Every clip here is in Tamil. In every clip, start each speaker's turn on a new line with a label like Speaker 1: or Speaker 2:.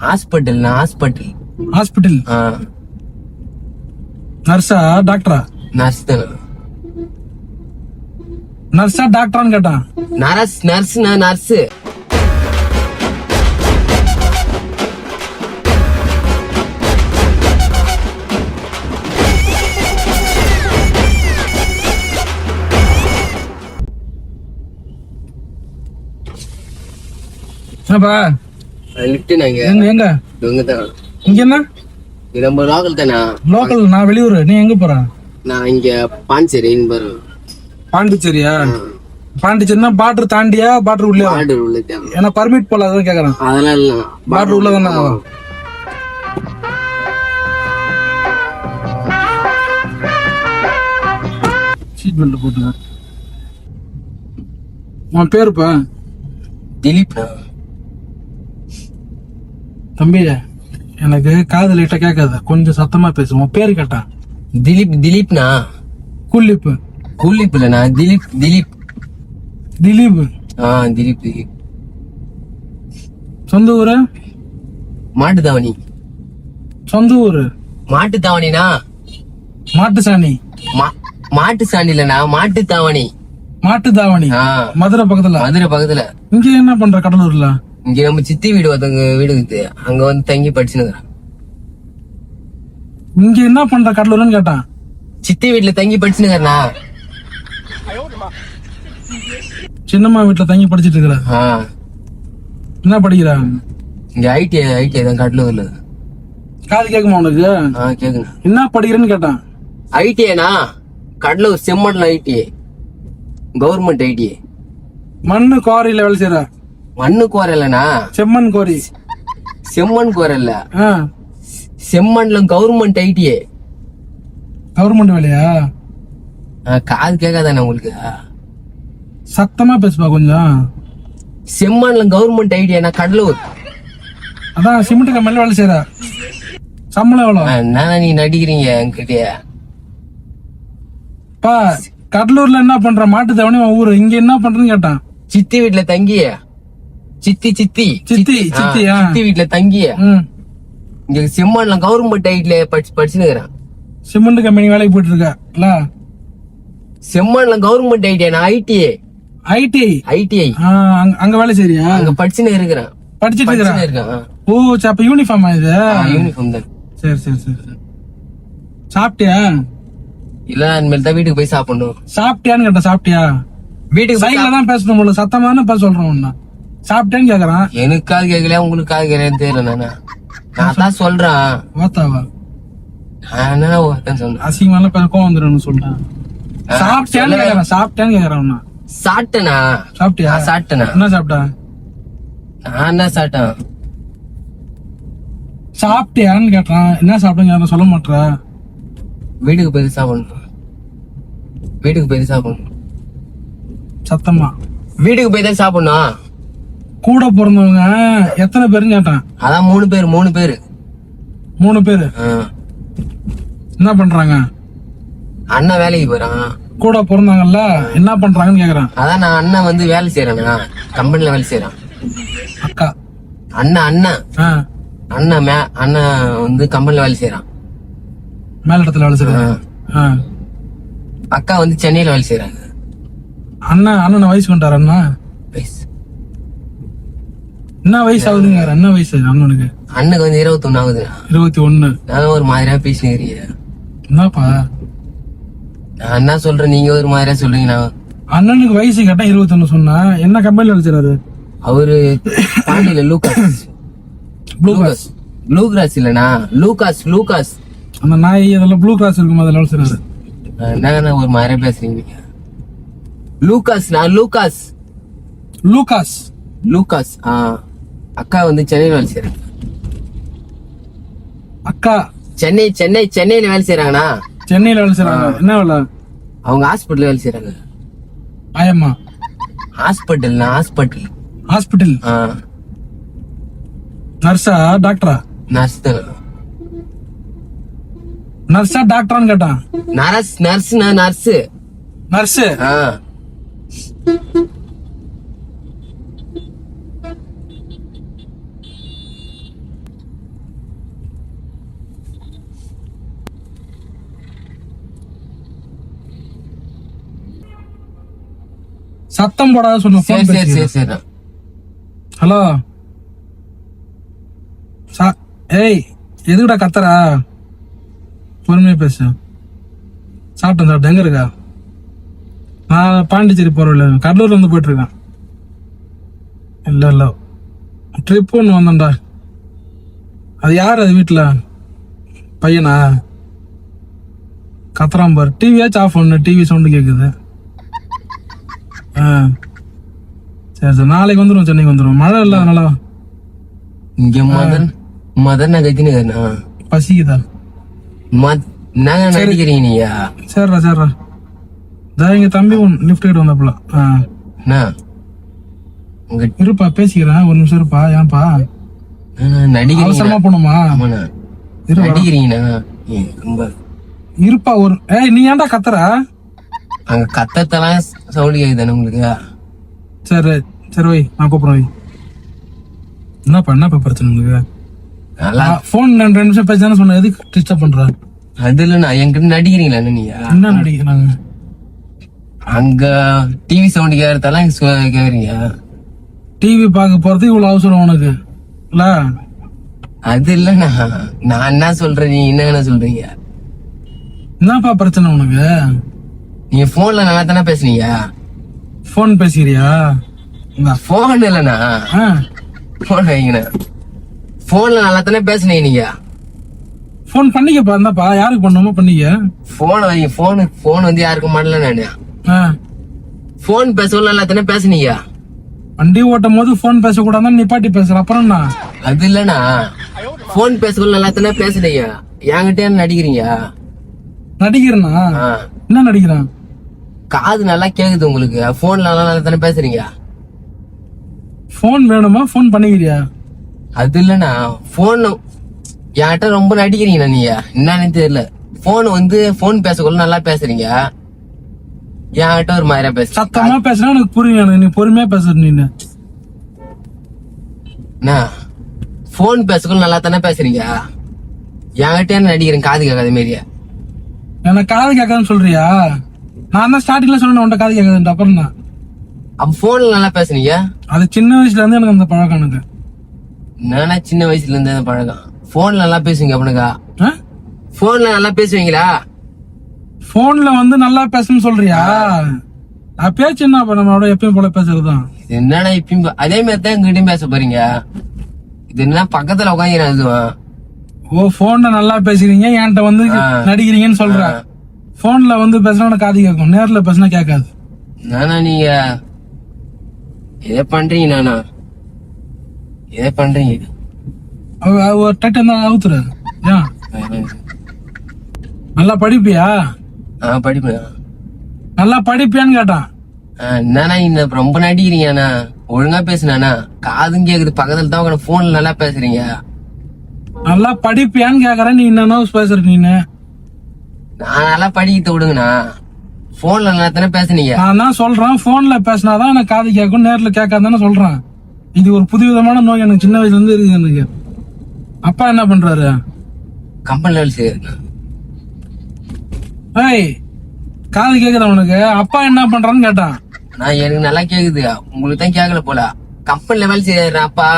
Speaker 1: ஹாஸ்பிட்டல்னா ஹாஸ்பிட்டல்
Speaker 2: ஹாஸ்பிட்டல்
Speaker 1: ஆ
Speaker 2: நர்ஸா டாக்டரா
Speaker 1: நர்ஸ் தானே
Speaker 2: நர்ஸா டாக்டரான்னு கேட்டான்
Speaker 1: நர்ஸ் நர்ஸ்னா நர்ஸ்
Speaker 2: என்னப்பா
Speaker 1: லிஃப்ட் நாங்க
Speaker 2: எங்க எங்க?
Speaker 1: தான்.
Speaker 2: இங்க என்ன?
Speaker 1: இது நம்ம லோக்கல் தானே?
Speaker 2: லோக்கல் நான் வெளியூர். நீ எங்க போற?
Speaker 1: நான் இங்க பாஞ்சேரின்னு பாரு.
Speaker 2: பாண்டிச்சேரியா? பாண்டிச்சேரினா பாட்ரு தாண்டியா? பாட்ரு உள்ளே
Speaker 1: ஆர்டர் உள்ள
Speaker 2: ஏன்னா பர்மிட் போல அதான் கேக்குறேன்.
Speaker 1: அதெல்லாம் இல்ல.
Speaker 2: பாட்ரு உள்ள தானே சீட் பெல்ட் போட்டுங்க உன் பேருப்பா
Speaker 1: திலீப்.
Speaker 2: தம்பி எனக்கு காது லைட்டா கேட்காது. கொஞ்சம் சத்தமா பேசு. உன் பேரு கேட்டான்
Speaker 1: திலீப் திலீப்னா?
Speaker 2: குல்லிப்பு
Speaker 1: குல்லிப் இல்லண்ணா திலீப் திலீப்.
Speaker 2: திலீப்.
Speaker 1: ஆ திலீப் திலீப்.
Speaker 2: சொந்த ஊரு?
Speaker 1: மாட்டு தாவணி
Speaker 2: சொந்த ஊரு?
Speaker 1: மாட்டு தாவணினா
Speaker 2: மாட்டு சாணி
Speaker 1: மாட்டு சாணி இல்லண்ணா மாட்டு தாவணி
Speaker 2: மாட்டு தாவணி மதுரை பக்கத்துல.
Speaker 1: மதுரை பக்கத்துல.
Speaker 2: இங்க என்ன பண்ற கடலூர்ல?
Speaker 1: இங்க நம்ம சித்தி வீடு ஒருத்தவங்க வீடு இருக்குது அங்க வந்து தங்கி படிச்சுன்னு
Speaker 2: இங்க என்ன பண்ற கடலூர்னு கேட்டான்.
Speaker 1: சித்தி வீட்டுல தங்கி படிச்சுனுக்கிறண்ணா
Speaker 2: சின்னம்மா வீட்டுல தங்கி படிச்சிட்டு இருக்கிற. என்ன படிக்கிற?
Speaker 1: இங்க ஐடிஐ ஐடிஐ தான் கடலூர்ல
Speaker 2: காது கேக்குமா உனக்கு?
Speaker 1: கேக்குங்க.
Speaker 2: என்ன படிக்கிறேன்னு கேட்டான்.
Speaker 1: ஐடிஐனா கடலூர் செம்மண்ல ஐடிஐ கவர்மெண்ட் ஐடிஐ
Speaker 2: மண்ணு குவாரியில வேலை செய்யற
Speaker 1: மண்ணு கோரலண்ணா
Speaker 2: செம்மண் குவாரி
Speaker 1: செம்மண் கோரல்ல செம்மண்ல கவர்மெண்ட் ஐடிஐ
Speaker 2: கவர்மெண்ட் வேலையா?
Speaker 1: காது கேட்காதானே உங்களுக்கு?
Speaker 2: சத்தமா பேசுப்பா கொஞ்சம்.
Speaker 1: செம்மண்ல கவர்மெண்ட் ஐடிஐனா கடலூர்.
Speaker 2: அதான் சிமெண்ட் கம்பெனில வேலை செய்யற? சம்பளம் எவ்வளோ?
Speaker 1: ஆ, என்னண்ணா நீ நடிக்கிறீங்க என்கிட்டயே
Speaker 2: பா கடலூர்ல என்ன பண்ற? மாட்டு தவணை ஊரு. இங்க என்ன பண்றேன்னு கேட்டான்.
Speaker 1: சித்தி வீட்டுல தங்கி. சித்தி சித்தி.
Speaker 2: சித்தி, சித்தி.
Speaker 1: சித்தி வீட்டுல தங்கி இங்க செம்மண்ல கவர்மெண்ட் ஐடில படிச்சு படிச்சுனுக்குறேன்.
Speaker 2: சிமெண்ட் கம்பெனி வேலைக்கு போயிட்டு இருக்க இல்ல?
Speaker 1: செம்மண்ல government idea ITI
Speaker 2: IT
Speaker 1: ITI
Speaker 2: அங்க வேலை செய்யறியா
Speaker 1: அங்க படிச்சுன்னு இருக்கிறேன்
Speaker 2: படிச்சிட்டு இருக்கிற
Speaker 1: படிச்சுன்னு இருக்கேன்
Speaker 2: ஓ அப்ப யூனிஃபார்மா இது?
Speaker 1: யூனிஃபார்ம் தான்.
Speaker 2: சரி சரி சரி சாப்பிட்டியா?
Speaker 1: இல்ல இனிமேல் தான் வீட்டுக்கு போய் சாப்பிடணும்.
Speaker 2: சாப்பிட்டியான்னு கேட்ட சாப்பிட்டியா?
Speaker 1: வீட்டுக்கு
Speaker 2: சைட்ல தான் பேசணும் போல சத்தமா தானே பேச சொல்றேன் உன்ன. சாப்பிட்டேன்னு கேக்குறான்.
Speaker 1: சாப்~ எனக்கு காது கேட்கல உங்களுக்கு காது கேட்கலன்னு தெரியல நானு. நான் தான் சொல்றேன்.
Speaker 2: ஓத்தாவா
Speaker 1: நான் என்ன ஒருத்தன் சொல்றேன்?
Speaker 2: அசிங்கமான பேர் கோவம் வந்துடும் சொல்றேன். சாப்பிட்டியான்னு கேக்குறான். சாப்பிட்டியான்னு கேக்குறான்
Speaker 1: சாப்பிட்டேனா?
Speaker 2: சாப்பிட்டியா?
Speaker 1: சாப்பிட்டேனா?
Speaker 2: என்ன சாப்பிட்டா?
Speaker 1: நான் என்ன சாப்பிட்டேன்.
Speaker 2: சாப்பிட்டியான்னு கேட்டான். என்ன சாப்பிட்டேன்னு சொல்ல மாட்டா
Speaker 1: வீட்டுக்கு போய் சாப்பிடணும் வீட்டுக்கு போய் சாப்பிடணும்
Speaker 2: சத்தமா.
Speaker 1: வீட்டுக்கு போய் தான் சாப்பிடணும்.
Speaker 2: கூட பிறந்தவங்க எத்தனை பேருன்னு கேட்டான்.
Speaker 1: அதான் மூணு பேர் மூணு பேரு.
Speaker 2: மூணு பேரு. என்ன பண்றாங்க?
Speaker 1: அண்ணன் வேலைக்கு போறான்
Speaker 2: கூட பிறந்தாங்கல்ல என்ன பண்றாங்கன்னு கேக்குறான்.
Speaker 1: அதான் நான் அண்ணன் வந்து வேலை செய்யறேனா கம்பெனில வேலை செய்யறான்.
Speaker 2: அக்கா.
Speaker 1: அண்ணன் அண்ணன். அண்ணன் மே அண்ணன் வந்து கம்பெனில வேலை செய்யறான்.
Speaker 2: மேல் இடத்துல வேலை செய்யறாங்க. ஆ.
Speaker 1: அக்கா வந்து சென்னையில வேலை செய்யறாங்க.
Speaker 2: அண்ணன் அண்ணன் வயசு கொண்டாரு அண்ணா?
Speaker 1: வயசு.
Speaker 2: என்ன வயசு ஆகுதுங்க? என்ன வயசு அண்ணனுக்கு?
Speaker 1: அண்ணனுக்கு வந்து இருபத்தொன்னு ஆகுது.
Speaker 2: இருபத்தி ஒண்ணு.
Speaker 1: நான் ஒரு மாதிரியா பேசினுக்கிறீங்க
Speaker 2: என்னப்பா?
Speaker 1: நான் என்ன சொல்றேன் நீங்க ஒரு மாதிரியா சொல்றீங்க நான்
Speaker 2: அண்ணனுக்கு வயசு கேட்டா இருபத்தி ஒண்ணு சொன்னா என்ன கம்பெனில செய்யறாரு
Speaker 1: அவரு பாண்டியில லூகாஸ்.
Speaker 2: ப்ளூ கிராஸ்
Speaker 1: இல்லனா லூகாஸ் லூகாஸ்.
Speaker 2: அந்த நாய் அதெல்லாம் ப்ளூ கிராஸ் இருக்கும்? அதில் வேலை செய்யறாரு
Speaker 1: என்ன ஒரு மாதிரியா பேசுறீங்க. லூகாஸ் நான் லூகாஸ்.
Speaker 2: லூகாஸ்.
Speaker 1: லூகாஸ் ஆ. அக்கா வந்து சென்னையில வேலை செய்யறாங்க
Speaker 2: அக்கா
Speaker 1: சென்னை சென்னை சென்னையில வேலை செய்யறாங்கண்ணா
Speaker 2: சென்னையில வேலை செய்யறாங்க என்ன வேலை?
Speaker 1: அவங்க ஹாஸ்பிட்டல் வேலை செய்யறாங்க
Speaker 2: ஆயம்மா.
Speaker 1: ஹாஸ்பிட்டல்னா ஹாஸ்பிட்டல்.
Speaker 2: ஹாஸ்பிட்டல்? நர்ஸா டாக்டரா?
Speaker 1: நர்ஸ் தான்.
Speaker 2: நர்ஸா டாக்டரான்னு கேட்டான்.
Speaker 1: நர்ஸ் நர்ஸ்னா நர்ஸ்.
Speaker 2: நர்ஸ்?
Speaker 1: ஆ.
Speaker 2: சத்தம் போடாத சொன்ன ஹலோ? சா- ஏய் எதுக்குடா கத்துறா? பொறுமையா பேசு. சாப்பிட்டேன் சாப்பிட்டேன் எங்க இருக்கா? நான் பாண்டிச்சேரி போறவில்ல கடலூர்ல இருந்து போயிட்டு இருக்கேன் இல்ல இல்ல. ட்ரிப் ஒன்று வந்தேன்டா. அது யார் அது வீட்டில் பையனா? கத்துறான் பாரு. டிவியாச்சும் ஆஃப் பண்ணு டிவி சவுண்டு கேட்குது சரி சரி. நாளைக்கு வந்துடும் சென்னைக்கு வந்துடும் மழை இல்லை அதனால.
Speaker 1: இங்க மதன் மதன் நகைச்சுன்னு
Speaker 2: பசிக்குதா?
Speaker 1: மத் நாங்க நடிக்கிறீங்க நீங்க
Speaker 2: சரிடா சரிடா இதா எங்க தம்பி ஒன் லிஃப்ட் கிட்ட வந்தாப்புல.
Speaker 1: உங்க
Speaker 2: இருப்பா பேசிக்கிறேன் ஒரு நிமிஷம் இருப்பா. ஏன்பா?
Speaker 1: நடிக்கிறீங்க
Speaker 2: அவசரமா வரேன்.
Speaker 1: நடிக்கிறீங்கண்ணா
Speaker 2: இருப்பா ஒரு ஏய் நீ ஏன்டா கத்துற?
Speaker 1: அங்க கத்தத்தெல்லாம் சவுண்ட் கேக்குதானே உங்களுக்கு?
Speaker 2: சரி சரி வை நான் கூப்பிடுறேன் வை. என்னப்பா என்னப்பா பிரச்சனை உங்களுக்கு?
Speaker 1: நல்லா
Speaker 2: ஃபோன் ரெண்டு நிமிஷம் பேசானே சொன்ன எதுக்கு டிஸ்டர்ப் பண்ற?
Speaker 1: அது இல்லைண்ணா என்கிட்ட நடிக்கிறீங்களா நீங்க?
Speaker 2: என்ன நடிக்கிறாங்க?
Speaker 1: அங்க டிவி சவுண்ட் சு- கேக்குறீங்க.
Speaker 2: டிவி பார்க்க போறது இவ்வளவு அவசரம் உனக்கு இல்ல?
Speaker 1: அது இல்லண்ணா நான் என்ன சொல்றேன் நீ என்ன சொல்றீங்க.
Speaker 2: என்னப்பா பிரச்சனை உனக்கு?
Speaker 1: நீங்க போன்ல நல்லா தானே பேசுனீங்க
Speaker 2: ஃபோன் இந்தா.
Speaker 1: போன் இல்லண்ணா. போன் வைங்கண்ணா. போன்ல நல்லா தானே பேசுனீங்க நீங்க?
Speaker 2: ஃபோன் பண்ணிக்கப்பா இந்தாப்பா. யாருக்கு பண்ணணுமோ பண்ணிக்க.
Speaker 1: போன் வைங்க. போன் போன் வந்து யாருக்கும் மாடல நானு.
Speaker 2: ஆ.
Speaker 1: போன் பேசல நல்லா தானே பேசுனீங்க?
Speaker 2: வண்டி ஓட்டும் போது ஃபோன் பேசக்கூடாதுன்னு நிப்பாட்டி பேசுற. அப்புறம்
Speaker 1: அது இல்லண்ணா. போன் பேசக்குள்ள நல்லா தானே பேசுனீங்க? என்கிட்ட நடிக்கிறீங்க?
Speaker 2: நடிக்கிறனா. என்ன நடிக்கிறான்
Speaker 1: காது நல்லா கேக்குது உங்களுக்கு. போன்ல நல்லா நல்லா தானே பேசுறீங்க?
Speaker 2: ஃபோன் வேணுமா? ஃபோன் பண்ணிக்கிறியா?
Speaker 1: அது இல்லண்ணா. போன் என்கிட்ட ரொம்ப நடிக்கிறீங்க நீங்க. என்னன்னு தெரியல. போன் வந்து போன் பேசக்குள்ள நல்லா பேசுறீங்க. என்கிட்ட ஒரு மாதிரியா பேச
Speaker 2: சத்தமா பேசுனா எனக்கு புரியும் எனக்கு. நீ பொறுமையா பேசுற நீனு
Speaker 1: போன் பேசக்குள்ள நல்லா தானே பேசுறீங்க? என்கிட்ட என்ன நடிக்கிறேன்? காது கேட்காத மாரியா?
Speaker 2: எனக்கு காது கேட்காதுன்னு சொல்றியா? நான் தான் ஸ்டார்டிங்ல சொன்னேன் உன்ட்ட காது கேட்காதுன்ட்டு அப்புறம் தான்
Speaker 1: அப்ப போன்ல நல்லா பேசுனீங்க?
Speaker 2: அது சின்ன வயசுல இருந்து எனக்கு அந்த பழக்கம் எனக்கு.
Speaker 1: நானா சின்ன வயசுல இருந்தே இந்த பழக்கம். போன்ல நல்லா பேசுவீங்க அப்படிக்கா போன்ல நல்லா பேசுவீங்களா?
Speaker 2: போன்ல வந்து நல்லா பேசணும்னு சொல்றியா? நான் பேச்சு என்ன பண்ண நம்மளோட எப்பயும் போல பேசுறதுதான்.
Speaker 1: இது என்னடா இப்பயும் அதே மாதிரி தான் எங்கிட்டயும் பேச போறீங்க. இது என்ன பக்கத்துல உட்காந்துக்கிறேன் அதுவும்
Speaker 2: ஓ போன்ல நல்லா பேசுறீங்க என்கிட்ட வந்து. நடிக்கிறீங்கன்னு சொல்ற. போன்ல வந்து பேசினா காது கேட்கும் நேர்ல பேசினா கேட்காது.
Speaker 1: நானா நீங்க? எதை பண்றீங்க நானா? எதை பண்றீங்க?
Speaker 2: ஒரு டட்டு இருந்தா அவுத்துரு. ஏன் நல்லா படிப்பியா?
Speaker 1: ஆ படிப்பேன்.
Speaker 2: நல்லா படிப்பியான்னு கேட்டான்.
Speaker 1: என்னண்ணா இந்த ரொம்ப நடிக்கிறீங்க அண்ணா ஒழுங்கா பேசுனாண்ணா காதும் கேக்குது. பக்கத்துல தான் போன்ல நல்லா பேசுறீங்க.
Speaker 2: நல்லா படிப்பியான்னு கேக்குறேன். நீ என்னன்னா பேசுற நீனு.
Speaker 1: நான் நல்லா படிக்கிறத விடுங்கண்ணா போன்ல நல்லா பேசுனீங்க.
Speaker 2: நான் தான் சொல்றேன். போன்ல பேசினாதான் எனக்கு காது கேட்கும் நேர்ல கேட்காதானே சொல்றேன். இது ஒரு புது விதமான நோய் எனக்கு சின்ன வயசுல இருந்து இருக்குது எனக்கு. அப்பா என்ன பண்றாரு?
Speaker 1: கம்பெனி லெவல் செய்யுங்க
Speaker 2: ஏய் காது கேக்குதா உனக்கு? அப்பா என்ன பண்றான்னு கேட்டான்.
Speaker 1: நான் எனக்கு நல்லா கேக்குது. உங்களுக்கு தான் கேட்கல போல. கம்பெனி லெவல் செய்யறேன் அப்பா.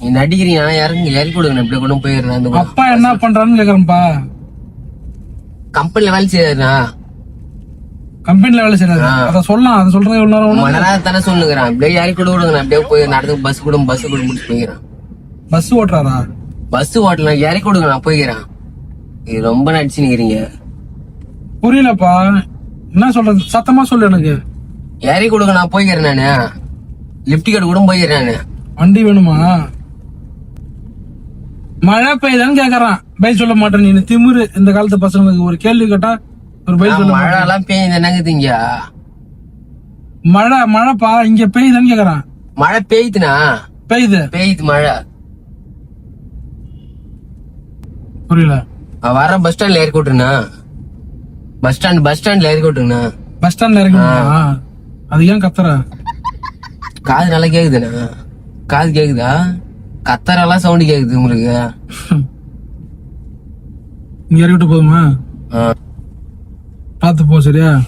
Speaker 1: நீ நடிக்கிறீங்க இறங்கி இறக்கி கொடுங்க இப்படி கொண்டு போயிடுறேன்
Speaker 2: அப்பா என்ன பண்றான்னு கேக்குறேன்ப்பா.
Speaker 1: கம்பெனி லெவல் செய்யறா
Speaker 2: கம்பெனில வேலை செய்யறாரு அத சொல்லலாம். அதை சொல்றது எவ்வளவு நேரம்?
Speaker 1: மணரா தானே சொல்லுங்கிறேன் அப்படியே இறக்கி கொடு விடுங்க அப்படியே போய் நடந்து பஸ் கூட பஸ் கூட முடிச்சு போய்க்கிறேன்.
Speaker 2: பஸ் ஓட்டுறாரா?
Speaker 1: பஸ் ஓட்டலாம் இறக்கி கொடுங்க நான் போய்க்கிறேன். இது ரொம்ப நடிச்சு நிக்கிறீங்க
Speaker 2: புரியலப்பா. என்ன சொல்றது? சத்தமா சொல்லு எனக்கு.
Speaker 1: இறக்கி கொடுங்க. நான் போய்க்கிறேன் நானு. லிப்ட் கட்டு கூட போய்க்கிறேன் நானு.
Speaker 2: வண்டி வேணுமா? மழை பெய்யுதான்னு கேக்குறான். பைக் சொல்ல மாட்டேன் நீ திமிரு. இந்த காலத்து பசங்களுக்கு ஒரு கேள்வி கேட்டா ஒரு பைக் சொல்ல
Speaker 1: மழை எல்லாம் பெய்யுது. என்னங்குது இங்க?
Speaker 2: மழை மழைப்பா இங்க பெய்யுதான்னு கேக்குறான்.
Speaker 1: மழை பெய்யுதுண்ணா
Speaker 2: பெய்யுது.
Speaker 1: பெய்யுது மழை.
Speaker 2: புரியல.
Speaker 1: வர பஸ் ஸ்டாண்ட்ல இறக்கி விட்டுருண்ணா பஸ் ஸ்டாண்ட் பஸ் ஸ்டாண்ட்ல இறக்கி விட்டுருண்ணா
Speaker 2: பஸ் ஸ்டாண்ட்ல இறக்கணுமா அது ஏன் கத்துற?
Speaker 1: காது நல்லா கேக்குதுண்ணா. காது கேக்குதா? கத்தரெல்லாம் சவுண்ட் கேக்குது உங்களுக்கு.
Speaker 2: இங்க இறக்கிட்டு போதுமா?
Speaker 1: ஆ.
Speaker 2: பார்த்து போ சரியா?